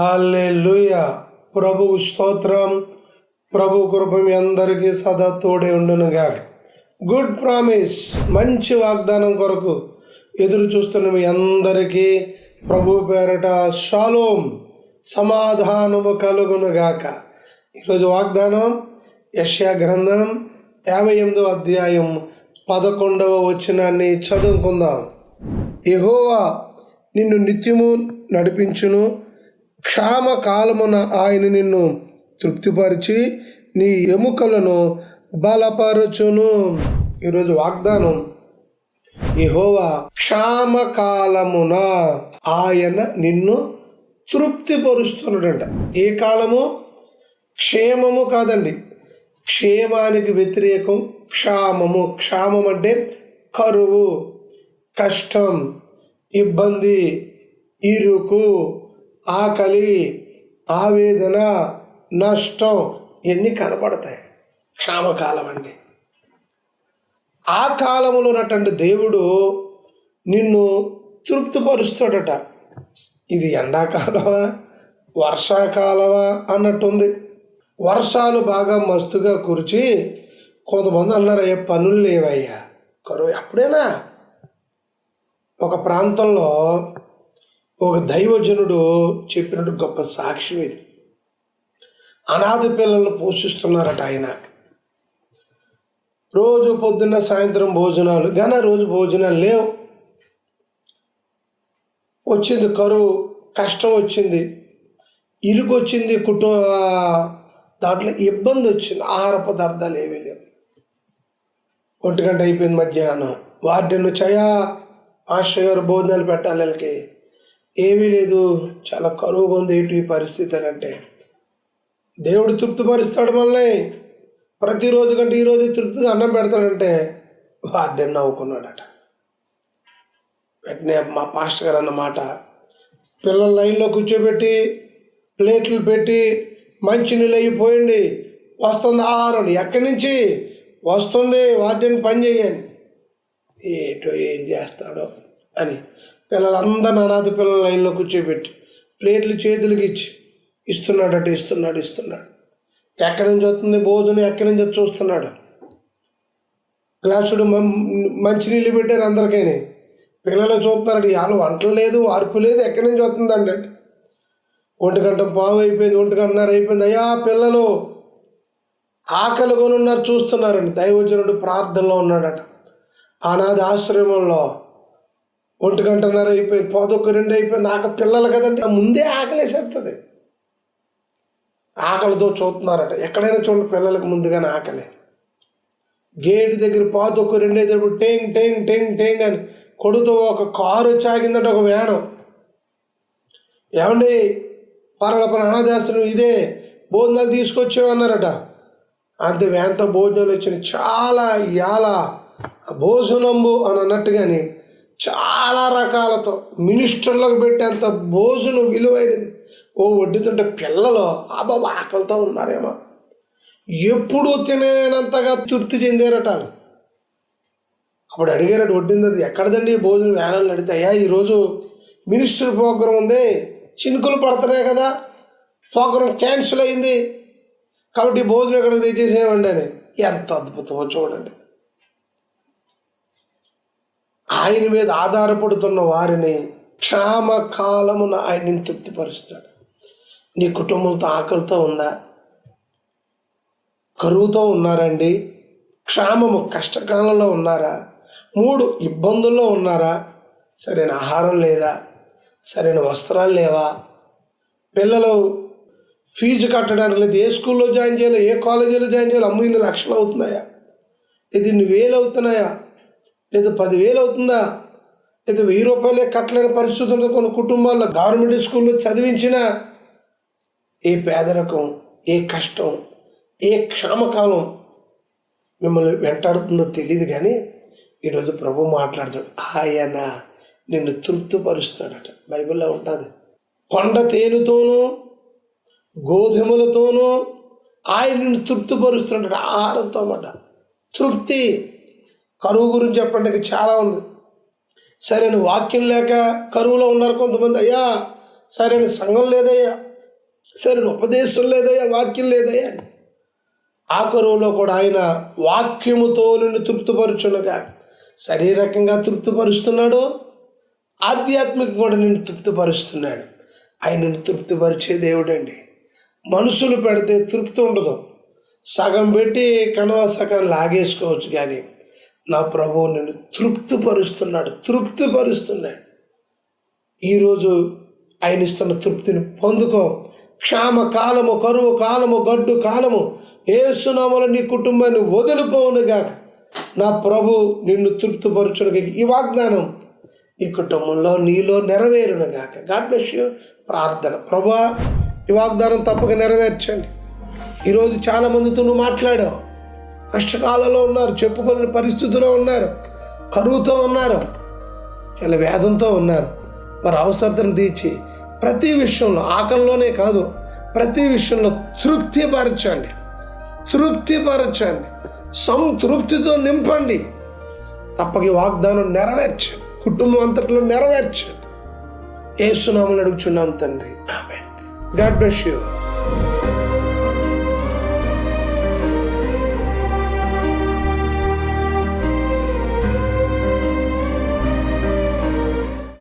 Hallelujah ప్రభువు స్తోత్రం. ప్రభు కృప మీ అందరికీ సదా తోడే ఉండునుగా గుడ్ ప్రామిస్. మంచి వాగ్దానం కొరకు ఎదురు చూస్తున్న మీ అందరికీ ప్రభు పేరట షాలోం సమాధానము కలుగునుగాక. ఈరోజు వాగ్దానం యష్యా గ్రంథం యాభై ఎనిమిదో అధ్యాయం పదకొండవ వచనాన్ని చదువుకుందాం. ఎహోవా నిన్ను నిత్యము నడిపించును. క్షామ కాలమున ఆయన నిన్ను తృప్తిపరిచి నీ ఎముకలను బలపరచును. ఈరోజు వాగ్దానం యెహోవా క్షామ కాలమున ఆయన నిన్ను తృప్తిపరుస్తున్నాడంట. ఏ కాలము? క్షేమము కాదండి. క్షేమానికి వ్యతిరేకం క్షామము. క్షామం అంటే కరువు కష్టం ఇబ్బంది ఇరుకు. ఆకలి ఆవేదన నష్టం ఇవన్నీ కనపడతాయి క్షామకాలం అండి. ఆ కాలంలో ఉన్నటువంటి దేవుడు నిన్ను తృప్తిపరుస్తాడట. ఇది ఎండాకాలమా వర్షాకాలమా అన్నట్టుంది. వర్షాలు బాగా మస్తుగా కురిచి కొంతమంది అన్నారు అయ్యా పనులు లేవయ్యా. కరువు అప్పుడేనా ఒక ప్రాంతంలో ఒక దైవజనుడు చెప్పినట్టు గొప్ప సాక్ష్యం ఇది. అనాథ పిల్లలను పోషిస్తున్నారట ఆయన. రోజు పొద్దున్న సాయంత్రం భోజనాలు ఘన రోజు భోజనాలు లేవు. వచ్చింది కరువు కష్టం వచ్చింది ఇరుకు వచ్చింది కుటుంబ దాంట్లో ఇబ్బంది వచ్చింది ఆహార పదార్థాలు ఏమీ లేవు. ఒంటి గంట అయిపోయింది మధ్యాహ్నం. వార్డెన్ చయా మాస్టర్ గారు భోజనాలు పెట్టాలి వీళ్ళకి. ఏమీ లేదు. చాలా కరువుగా ఉంది ఏంటి ఈ పరిస్థితి అని అంటే దేవుడు తృప్తిపరుస్తాడు మళ్ళీ ప్రతిరోజు కంటే ఈరోజు తృప్తిగా అన్నం పెడతాడంటే వార్డెన్ నవ్వుకున్నాడట. వెంటనే మా పాస్టర్ గారు అన్నమాట పిల్లల లైన్లో కూర్చోబెట్టి ప్లేట్లు పెట్టి మంచి నీళ్ళు అయిపోయింది వస్తుంది ఆహారం. ఎక్కడి నుంచి? వస్తుంది వార్డెన్ పని చేయని ఏటో ఏం చేస్తాడో అని పిల్లలందరిని అనాథ పిల్లల లైన్లో కూర్చోబెట్టి ప్లేట్లు చేతులకి ఇచ్చి ఇస్తున్నాడట ఇస్తున్నాడు ఇస్తున్నాడు. ఎక్కడి నుంచి వస్తుంది భోజనం ఎక్కడి నుంచి వచ్చి చూస్తున్నాడు? గ్లాసుడు మంచినీళ్ళు పెట్టారు అందరికీ పిల్లలు చూస్తున్నాడు వాళ్ళు వంటలు లేదు అరుపు లేదు ఎక్కడి నుంచి వస్తుందండి అంటే ఒంటి గంట పావు అయిపోయింది ఒంటి గంటన్నర అయిపోయింది. అయ్యా పిల్లలు ఆకలి కొనున్నారు చూస్తున్నారండి. దైవజనుడు ప్రార్థనలో ఉన్నాడట. అనాథ ఆశ్రమంలో ఒంటి గంటన్నర అయిపోయింది పదొక్క రెండు అయిపోయింది ఆక పిల్లలు కదండి ఆ ముందే ఆకలేసేస్తుంది ఆకలితో చూస్తున్నారట ఎక్కడైనా చూడండి పిల్లలకు ముందుగానే ఆకలి. గేట్ దగ్గర పాతొక్క రెండు అయినప్పుడు టేంగ్ టేంగ్ టేంగ్ టేంగ్ అని కొడుతూ ఒక కారు వచ్చి ఆగిందట ఒక వ్యాను. ఏమండి పరల అనాదాసనం ఇదే భోజనాలు తీసుకొచ్చేవన్నారట అంతే వ్యాన్తో భోజనాలు వచ్చినాయి. చాలా ఇవాళ భోజనంబు అని అన్నట్టుగాని చాలా రకాలతో. మినిస్టర్లకు పెట్టేంత భోజనం విలువైనది. ఓ వడ్డీతుంటే పిల్లలు ఆ బాబా ఆకలితో ఉన్నారేమో. ఎప్పుడూ తినేనంతగా తృప్తి చెందారట అప్పుడు అడిగారట వడ్డింది అది ఎక్కడదండి? భోజనం వ్యానాలు అడిగితే అయ్యా ఈరోజు మినిస్టర్ ప్రోగ్రాం ఉంది. చినుకులు పడుతున్నాయి కదా. ప్రోగ్రాం క్యాన్సిల్ అయింది. కాబట్టి భోజనం ఎక్కడికి తెచ్చేసేయండి అని. ఎంత అద్భుతమో చూడండి. ఆయన మీద ఆధారపడుతున్న వారిని క్షామ కాలమున ఆయన్ని తృప్తిపరుస్తాడు. నీ కుటుంబంతో ఆకలితో ఉందా? కరువుతో ఉన్నారండి? క్షామము కష్టకాలంలో ఉన్నారా? మూడు ఇబ్బందుల్లో ఉన్నారా? సరైన ఆహారం లేదా? సరైన వస్త్రాలు లేవా? పిల్లలు ఫీజు కట్టడానికి లేదు. ఏ స్కూల్లో జాయిన్ చేయాలి? ఏ కాలేజీలో జాయిన్ చేయాలి? అమ్మ ఇన్ని లక్షలు అవుతున్నాయా? ఇది ఇన్ని వేలు అవుతున్నాయా? లేదా పదివేలు అవుతుందా? లేదా వెయ్యి రూపాయలే కట్టలేని పరిస్థితుల్లో కొన్ని కుటుంబాల్లో. గవర్నమెంట్ స్కూల్లో చదివించిన ఏ పేదరికం ఏ కష్టం ఏ క్షామకాలం మిమ్మల్ని వెంటాడుతుందో తెలియదు కానీ ఈరోజు ప్రభు మాట్లాడుతాడు ఆయన నిన్ను తృప్తిపరుస్తాడట. బైబిల్లో ఉంటుంది. కొండ తేలుతోనూ గోధుమలతోనూ ఆయన నిన్ను తృప్తిపరుస్తున్నాడు ఆహారంతో అన్నమాట తృప్తి. కరువు గురించి చెప్పండి చాలా ఉంది. సరైన వాక్యం లేక కరువులో ఉన్నారు కొంతమంది అయ్యా సరైన సంఘం లేదయ్యా. సరైన ఉపదేశం లేదయ్యా వాక్యం లేదయ్యా అని. ఆ కరువులో కూడా ఆయన వాక్యముతో నిన్ను తృప్తిపరుచునగా శరీరకంగా తృప్తిపరుస్తున్నాడు ఆధ్యాత్మిక కూడా నిన్ను తృప్తిపరుస్తున్నాడు. ఆయన నిన్ను తృప్తిపరిచే దేవుడండి మనుషులు పెడితే తృప్తి ఉండదు. సగం పెట్టి కనవ సగం లాగేసుకోవచ్చు కానీ నా ప్రభువు నిన్ను తృప్తిపరుస్తున్నాడు తృప్తిపరుస్తున్నాడు. ఈరోజు ఆయన ఇస్తున్న తృప్తిని పొందుకో. క్షామ కాలము కరువు కాలము గడ్డు కాలము ఏసునామలు నీ కుటుంబాన్ని వదిలిపోవునుగాక నా ప్రభు నిన్ను తృప్తిపరచునుగా ఈ వాగ్దానం ఈ కుటుంబంలో నీలో నెరవేరునుగాక గాడ్ బ్లెస్ యూ. ప్రార్థన. ప్రభా ఈ వాగ్దానం తప్పక నెరవేర్చండి. ఈరోజు చాలామందితో నువ్వు మాట్లాడావు. కష్టకాలంలో ఉన్నారు చెప్పుకోలేని పరిస్థితిలో ఉన్నారు కరువుతో ఉన్నారు చాలా వేదంతో ఉన్నారు. వారి అవసరతను తీర్చి ప్రతి విషయంలో ఆకలిలోనే కాదు ప్రతి విషయంలో తృప్తిపరచండి. తృప్తిపరచండి. సంతృప్తితో నింపండి. తప్పకి వాగ్దానం నెరవేర్చండి. కుటుంబం అంతట్లో నెరవేర్చండి. ఏ సునామలు అడుగుచున్నాం తండ్రి. ఆమె గాడ్ బ్లెస్ యూ.